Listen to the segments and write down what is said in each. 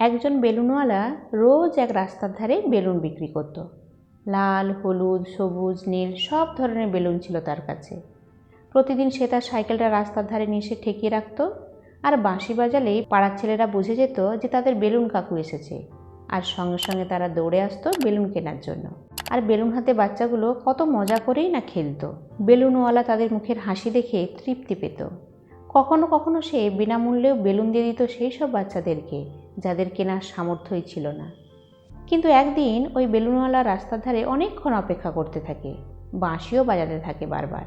একজন বেলুনওয়ালা রোজ এক রাস্তার ধারে বেলুন বিক্রি করত। লাল, হলুদ, সবুজ, নীল সব ধরনের বেলুন ছিল তার কাছে। প্রতিদিন সে তার সাইকেলটা রাস্তার ধারে নিয়ে এসে ঠেকিয়ে রাখত আর বাঁশি বাজালেই পাড়ার ছেলেরা বুঝে যেত যে তাদের বেলুন কাকু এসেছে। আর সঙ্গে সঙ্গে তারা দৌড়ে আসতো বেলুন কেনার জন্য। আর বেলুন হাতে বাচ্চাগুলো কত মজা করেই না খেলতো। বেলুনওয়ালা তাদের মুখের হাসি দেখে তৃপ্তি পেত। কখনো কখনো সে বিনামূল্যেও বেলুন দিয়ে দিত সেই সব বাচ্চাদেরকে যাদের কেনার সামর্থ্যই ছিল না। কিন্তু একদিন ওই বেলুনওয়ালা রাস্তার ধারে অনেকক্ষণ অপেক্ষা করতে থাকে, বাঁশিও বাজাতে থাকে বারবার।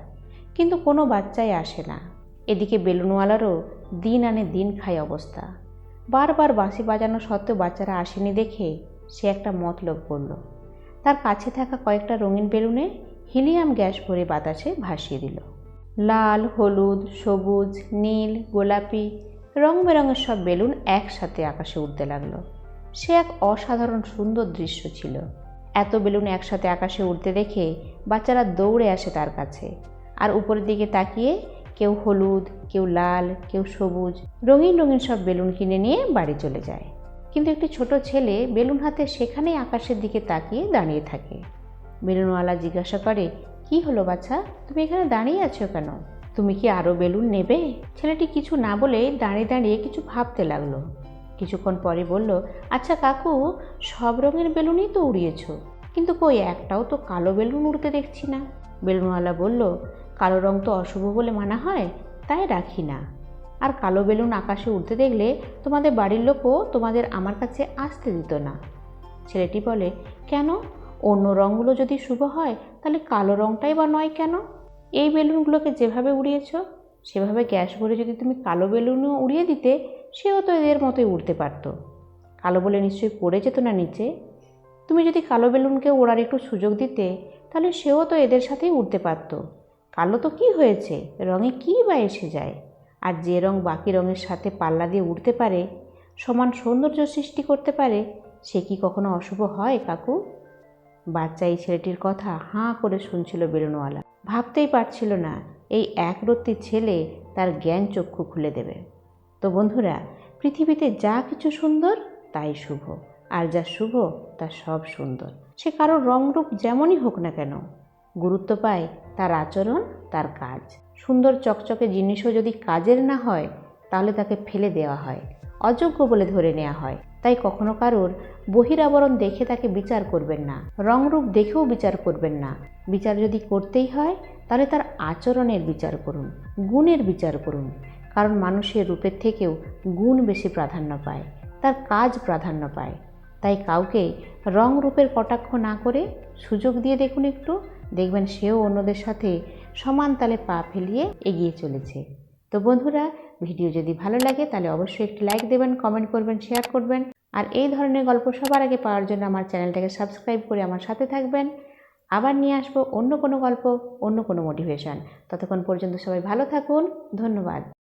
কিন্তু কোনো বাচ্চাই আসে না। এদিকে বেলুনওয়ালারও দিন আনে দিন খায় অবস্থা। বারবার বাঁশি বাজানো সত্ত্বেও বাচ্চারা আসেনি দেখে সে একটা মতলব করল। তার কাছে থাকা কয়েকটা রঙিন বেলুনে হিলিয়াম গ্যাস ভরে বাতাসে ভাসিয়ে দিল। লাল, হলুদ, সবুজ, নীল, গোলাপি রং বেরঙের সব বেলুন একসাথে আকাশে উঠতে লাগল। সে এক অসাধারণ সুন্দর দৃশ্য ছিল। এত বেলুন একসাথে আকাশে উঠতে দেখে বাচ্চারা দৌড়ে আসে তার কাছে। আর উপরের দিকে তাকিয়ে কেউ হলুদ, কেউ লাল, কেউ সবুজ, রঙিন রঙিন সব বেলুন কিনে নিয়ে বাড়ি চলে যায়। কিন্তু একটি ছোট ছেলে বেলুন হাতে সেখানেই আকাশের দিকে তাকিয়ে দাঁড়িয়ে থাকে। বেলুনওয়ালা জিজ্ঞাসা করে, কি হলো বাচ্চা তুমি এখানে দাঁড়িয়ে আছো কেন? তুমি কি আরও বেলুন নেবে? ছেলেটি কিছু না বলে দাঁড়িয়ে দাঁড়িয়ে কিছু ভাবতে লাগল। কিছুক্ষণ পরে বলল আচ্ছা কাকু, সব রঙের বেলুনই তো উড়িয়েছ। কিন্তু কই, একটাও তো কালো বেলুন উড়তে দেখছি না। বেলুনওয়ালা বলল, কালো রং তো অশুভ বলে মানা হয়, তাই রাখি না। আর কালো বেলুন আকাশে উড়তে দেখলে তোমাদের বাড়ির লোকও তোমাদের আমার কাছে আসতে দিত না। ছেলেটি বলে, কেন? অন্য রঙগুলো যদি শুভ হয়, তাহলে কালো রঙটাই বা নয় কেন? এই বেলুনগুলোকে যেভাবে উড়িয়েছ, সেভাবে গ্যাস ভরে যদি তুমি কালো বেলুনও উড়িয়ে দিতে, সেও তো এদের মতোই উড়তে পারতো। কালো বলে নিশ্চয়ই পড়ে যেত না নিচে? তুমি যদি কালো বেলুনকে ওড়ার একটু সুযোগ দিতে, তাহলে সেও তো এদের সাথেই উড়তে পারতো। কালো তো কি হয়েছে? রঙে কী বা এসে যায়? আর যে রং বাকি রঙের সাথে পাল্লা দিয়ে উড়তে পারে, সমান সৌন্দর্য সৃষ্টি করতে পারে, সে কি কখনো অশুভ হয়, কাকু? বাচ্চা এই ছেলেটির কথা হাঁ করে শুনছিল বেলুনওয়ালা। ভাবতেই পারছিল না এই একরত্তি ছেলে তার জ্ঞান চক্ষু খুলে দেবে। তো বন্ধুরা, পৃথিবীতে যা কিছু সুন্দর, তাই শুভ। আর যা শুভ, তা সব সুন্দর। সে কারোর রংরূপ যেমনই হোক না কেন, গুরুত্ব পায় তার আচরণ, তার কাজ। সুন্দর চকচকে জিনিসও যদি কাজের না হয়, তাহলে তাকে ফেলে দেওয়া হয়, অযোগ্য বলে ধরে নেওয়া হয়। তাই কখনো কারোর বহিরাবরণ দেখে তাকে বিচার করবেন না, রংরূপ দেখেও বিচার করবেন না। বিচার যদি করতেই হয়, তাহলে তার আচরণের বিচার করুন, গুণের বিচার করুন। কারণ মানুষের রূপের থেকেও গুণ বেশি প্রাধান্য পায়, তার কাজ প্রাধান্য পায়। তাই কাউকে রং রূপের কটাক্ষ না করে সুযোগ দিয়ে দেখুন একটু, দেখবেন সেও অন্যদের সাথে সমান তালে পা ফেলিয়ে এগিয়ে চলেছে। তো বন্ধুরা ভিডিও যদি ভালো লাগে, তাহলে অবশ্যই একটি লাইক দেবেন কমেন্ট করবেন শেয়ার করবেন। আর এই ধরনের গল্প সবার আগে পাওয়ার জন্য আমার চ্যানেলটাকে সাবস্ক্রাইব করে আমার সাথে থাকবেন। আবার নিয়ে আসব অন্য কোনো গল্প, অন্য কোনো মোটিভেশন ততক্ষণ পর্যন্ত সবাই ভালো থাকুন। ধন্যবাদ।